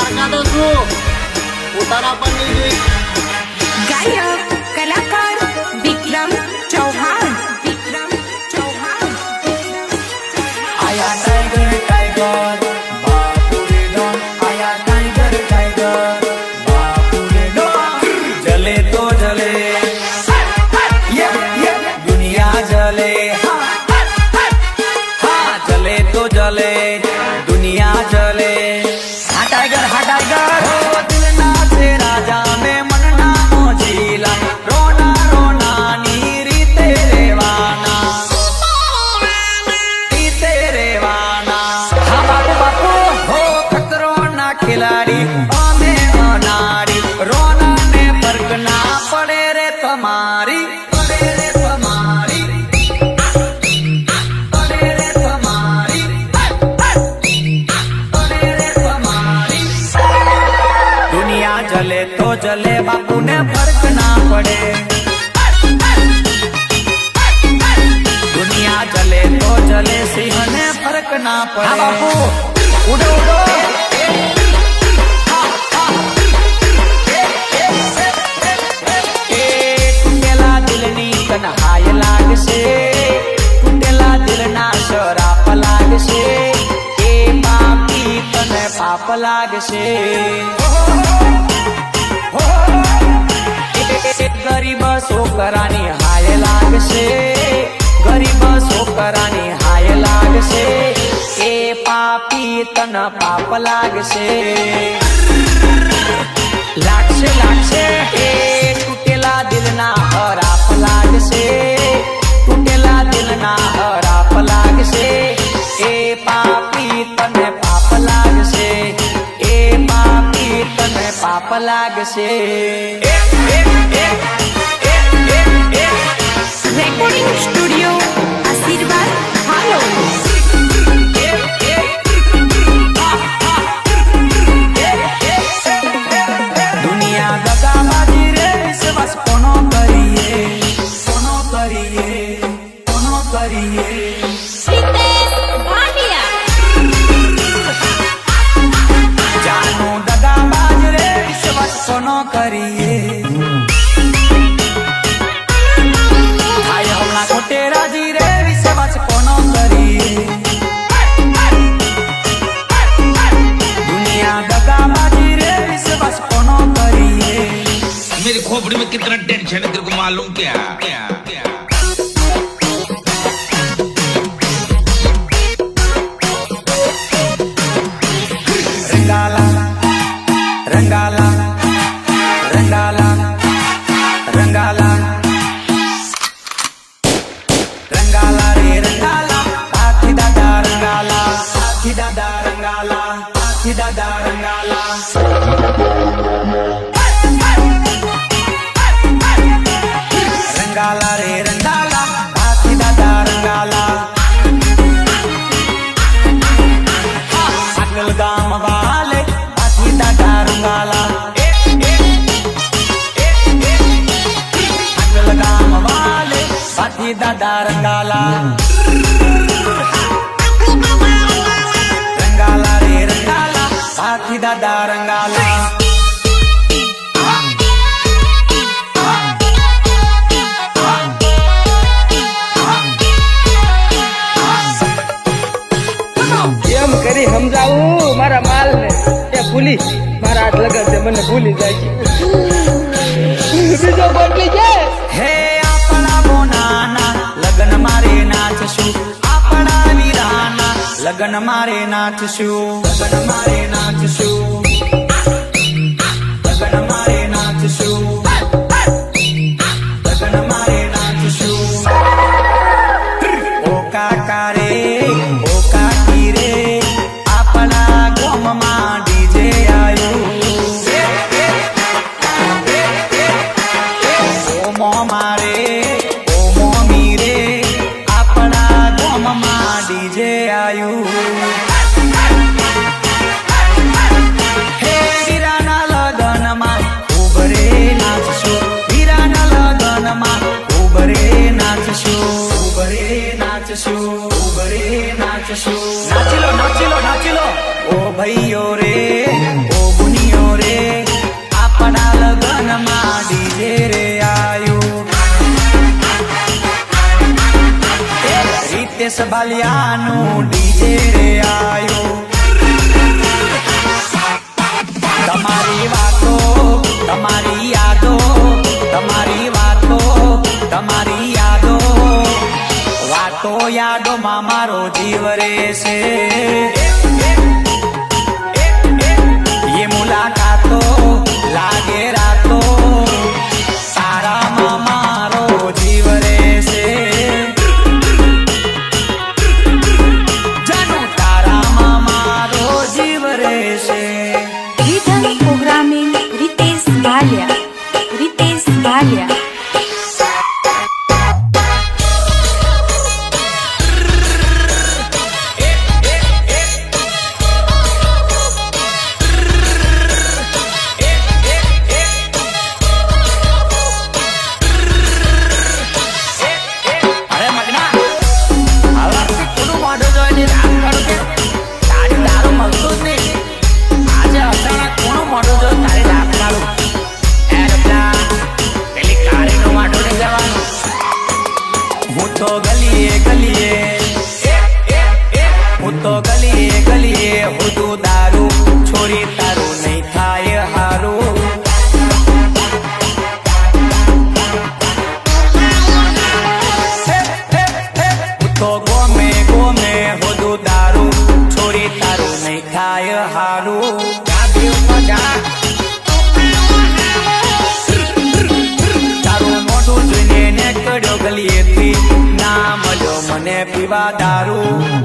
Arkados mo, utara panigig. Gayo! बाबू ने फ़र्क ना पड़े। दुनिया चले तो चले सिंह ने फ़र्क ना पड़े हाँ बाबू उड़ो उड़ो હાય લાગશે તૂટેલા દિલના શરાપ ગરીબ છોકરાની હાય લાગશે, ગરીબ છોકરાની હાય લાગશે, એ પાપી તન પાપ લાગશે. લાગશે લાગશે, એ તૂટેલા દિલના હરાપ લાગશે, તૂટેલા દિલના હરાપ લાગશે, એ પાપી તને પાપ લાગશે. રેકોર્ડિંગ સ્ટુડિયો linda साथी दादा रंगाला। रंगाला रे, रंगाला। साथी दादा रंगाला। मारा हाथ लगा मैंने भूली जाए લગન મારે નાચશું લગન મારે નાચ ભૈયો રે, ઓ રે, આપણા લગ્નમાં ડીજે રે આયું. રીતેશ ભાલિયાનું ડીજે રે આયું. તમારી વાતો, તમારી યાદો, તમારી વાતો, તમારી યાદો. વાતો યાદો મારો જીવ રે છે va a dar un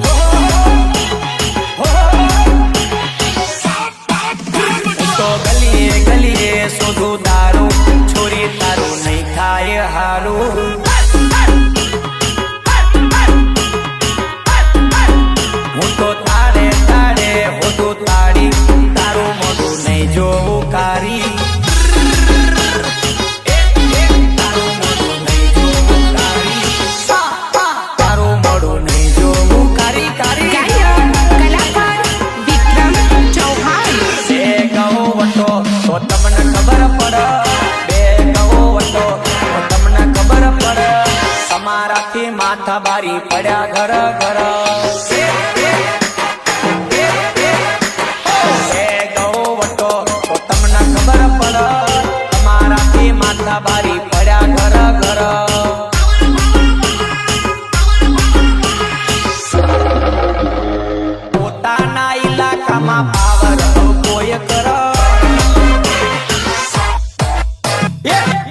Yeah!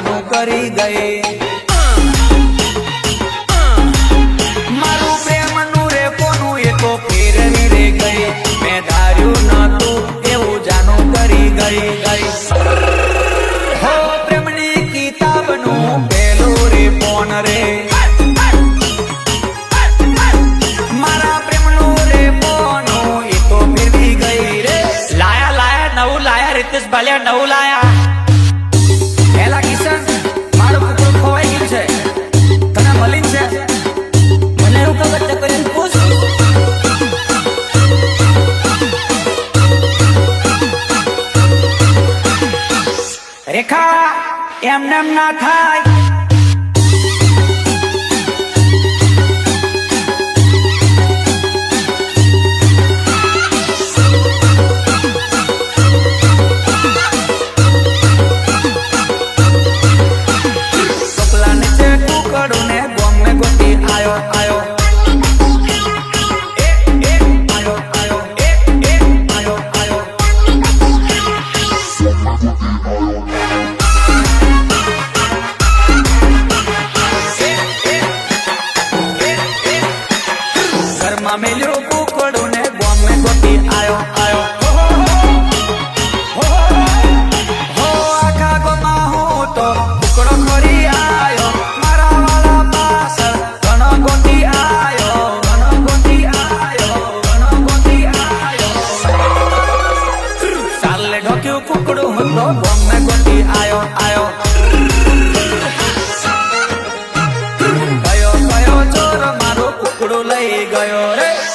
પોતાનું કરી ગયે am not. ગયો રે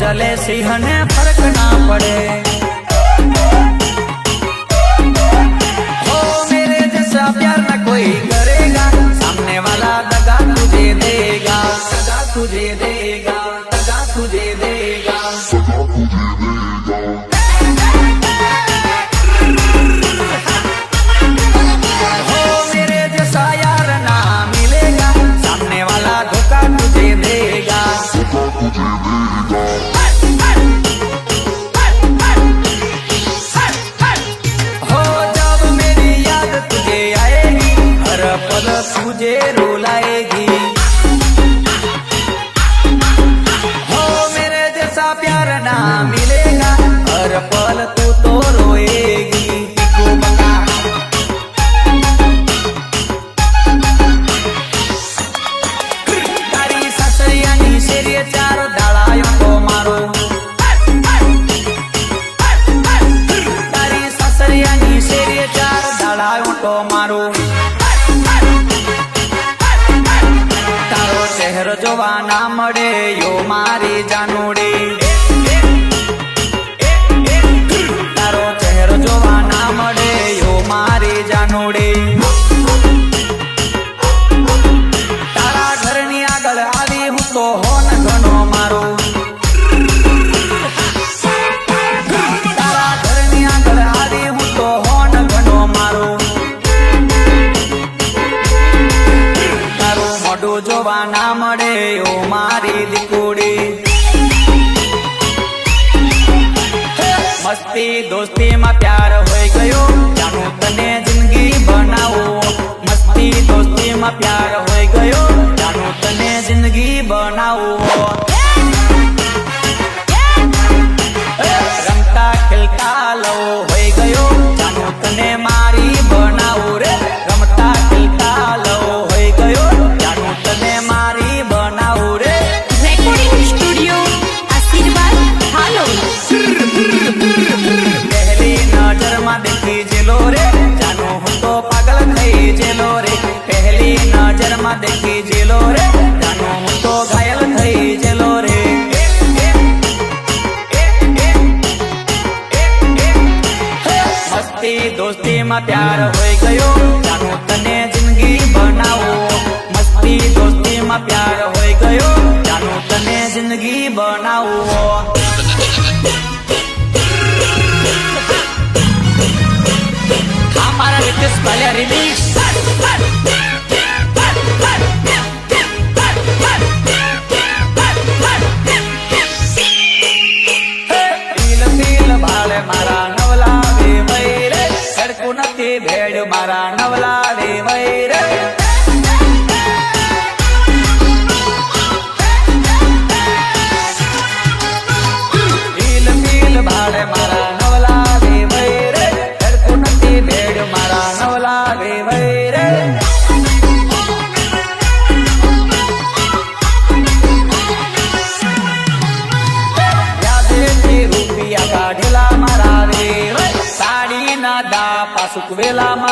जले सिंहने फ़र्क ना पड़े। हो मेरे कोई करेगा, सामने वाला दगा तुझे देगा, दगा तुझे दे જોવા ના મળે યો મારી જાનુડી. તારો ચહેરો જોવા ના મળે યો મારી જાનુડી. મસ્તી દોસ્તીમાં પ્યાર હોય ગયો. જાણો તને જિંદગી બનાવો. મસ્તી દોસ્તીમાં પ્યાર હોય ગયો. જાણું તને જિંદગી બનાવો. રમતા ખેલતા લો my decade. નથી ભેડ મારા નવલા રે વૈરે.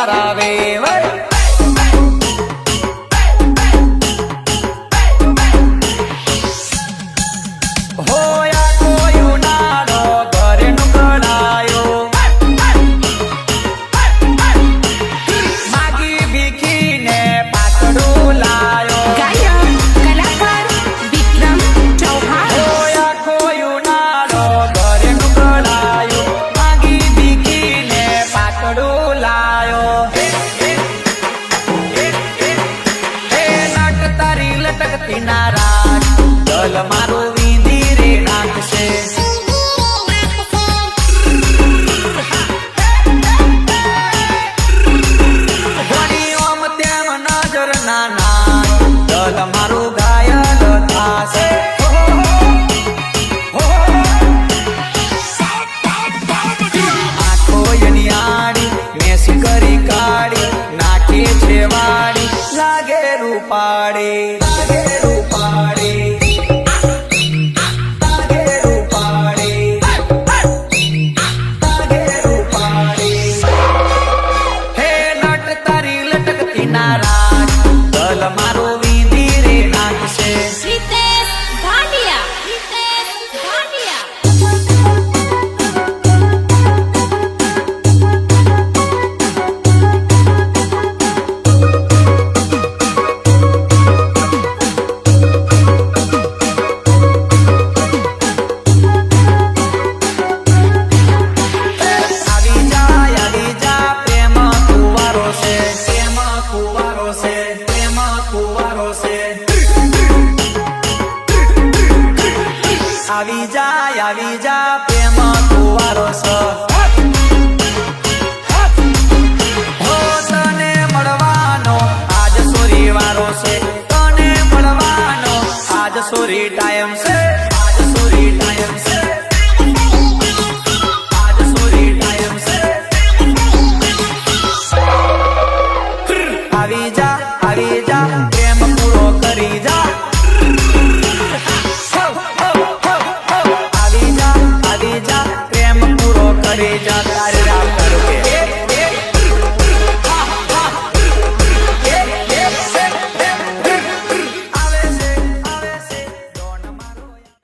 para ver.